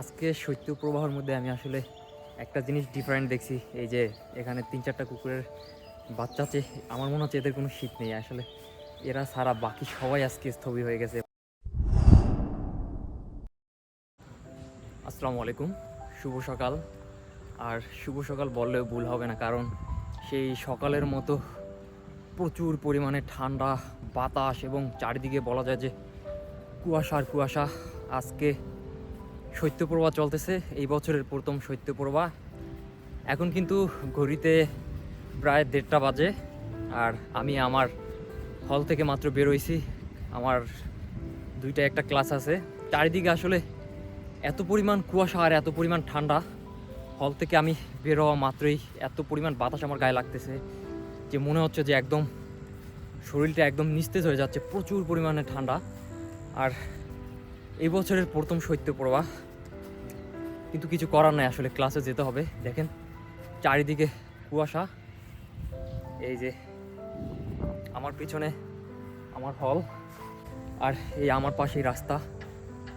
আজকে শৈত্য প্রবাহের মধ্যে আমি আসলে একটা জিনিস ডিফারেন্ট দেখছি। এই যে এখানে তিন চারটা কুকুরের বাচ্চা আছে, আমার মনে হচ্ছে এদের কোনো শীত নেই। আসলে এরা সারা বাকি সবাই আজকে স্থবির হয়ে গেছে। আসসালামু আলাইকুম, শুভ সকাল। আর শুভ সকাল বললেও ভুল হবে না, কারণ সেই সকালের মতো প্রচুর পরিমাণে ঠান্ডা বাতাস এবং চারিদিকে বলা যায় যে কুয়াশার কুয়াশা। আজকে শৈত্যপ্রবাহ চলতেছে। এই বছরের প্রথম শৈত্যপ্রবাহ। এখন কিন্তু ঘড়িতে প্রায় দেড়টা বাজে আর আমি আমার হল থেকে মাত্র বেরোইছি আমার দুইটা একটা ক্লাস আছে। চারিদিকে আসলে এত পরিমাণ কুয়াশা আর এত পরিমাণ ঠান্ডা। হল থেকে আমি বের হওয়া মাত্রই এত পরিমাণ বাতাস আমার গায়ে লাগতেছে যে মনে হচ্ছে যে একদম শরীরটা একদম নিস্তেজ হয়ে যাচ্ছে, প্রচুর পরিমাণে ঠান্ডা। আর এই বছরের প্রথম শৈত্যপ্রবাহ কিন্তু কিছু করার নাই, আসলে ক্লাসে যেতে হবে। দেখেন, চারিদিকে কুয়াশা। এই যে আমার পিছনে আমার হল আর এই আমার পাশেই রাস্তা।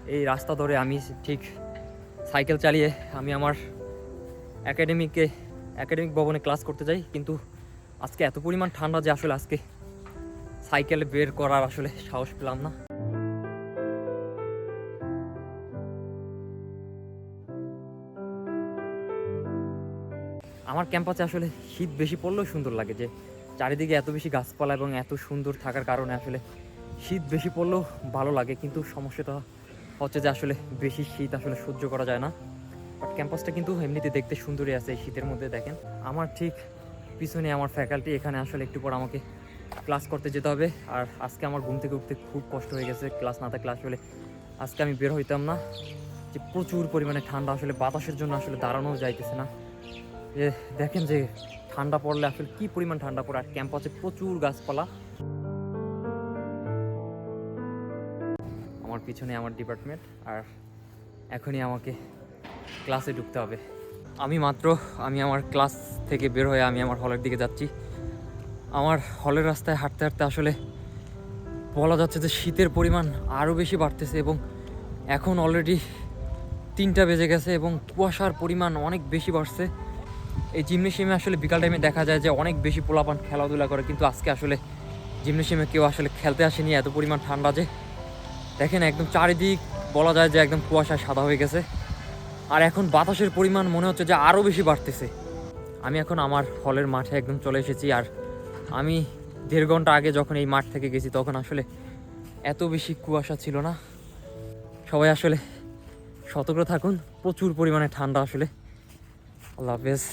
এই রাস্তা ধরে আমি ঠিক সাইকেল চালিয়ে আমি আমার একাডেমিকে একাডেমিক ভবনে ক্লাস করতে যাই। কিন্তু আজকে এত পরিমাণ ঠান্ডা যে আসলে আজকে সাইকেল বের করার আসলে সাহস পেলাম না। আমার ক্যাম্পাসে আসলে শীত বেশি পড়লেও সুন্দর লাগে যে চারিদিকে এত বেশি গাছপালা এবং এত সুন্দর থাকার কারণে আসলে শীত বেশি পড়লেও ভালো লাগে। কিন্তু সমস্যাটা হচ্ছে যে আসলে বেশি শীত আসলে সহ্য করা যায় না। বাট ক্যাম্পাসটা কিন্তু এমনিতে দেখতে সুন্দরই আছে এই শীতের মধ্যে দেখেন। আমার ঠিক পিছনে আমার ফ্যাকাল্টি এখানে আসলে একটু পর আমাকে ক্লাস করতে যেতে হবে। আর আজকে আমার ঘুম থেকে উঠতে খুব কষ্ট হয়ে গেছে। ক্লাস না থাকলে আসলে আজকে আমি বের হইতাম না। যে প্রচুর পরিমাণে ঠান্ডা, আসলে বাতাসের জন্য আসলে দাঁড়ানো যাইতেছে না। যে দেখেন যে ঠান্ডা পড়লে আসলে কি পরিমাণ ঠান্ডা পড়ে, আর ক্যাম্পাসে প্রচুর গাছপালা। আমার পিছনে আমার ডিপার্টমেন্ট আর এখনই আমাকে ক্লাসে ঢুকতে হবে। আমি মাত্র, আমি আমার ক্লাস থেকে বের হয়ে আমি আমার হলের দিকে যাচ্ছি। আমার হলের রাস্তায় হাঁটতে হাঁটতে আসলে বলা যাচ্ছে যে শীতের পরিমাণ আরও বেশি বাড়তেছে এবং এখন অলরেডি তিনটা বেজে গেছে এবং কুয়াশার পরিমাণ অনেক বেশি বাড়ছে। এই জিমনেশিয়ামে আসলে বিকাল টাইমে দেখা যায় যে অনেক বেশি পোলাপান খেলাধুলা করে, কিন্তু আজকে আসলে জিমনেশিয়ামে কেউ আসলে খেলতে আসেনি, এত পরিমাণ ঠান্ডা যে। দেখেন একদম চারিদিক বলা যায় যে একদম কুয়াশায় সাদা হয়ে গেছে। আর এখন বাতাসের পরিমাণ মনে হচ্ছে যে আরও বেশি বাড়তেছে। আমি এখন আমার হলের মাঠে একদম চলে এসেছি, আর আমি দেড় ঘণ্টা আগে যখন এই মাঠ থেকে গেছি তখন আসলে এত বেশি কুয়াশা ছিল না। সবাই আসলে সতর্ক থাকুন, প্রচুর পরিমাণে ঠান্ডা আসলে। আল্লাহ হাফেজ।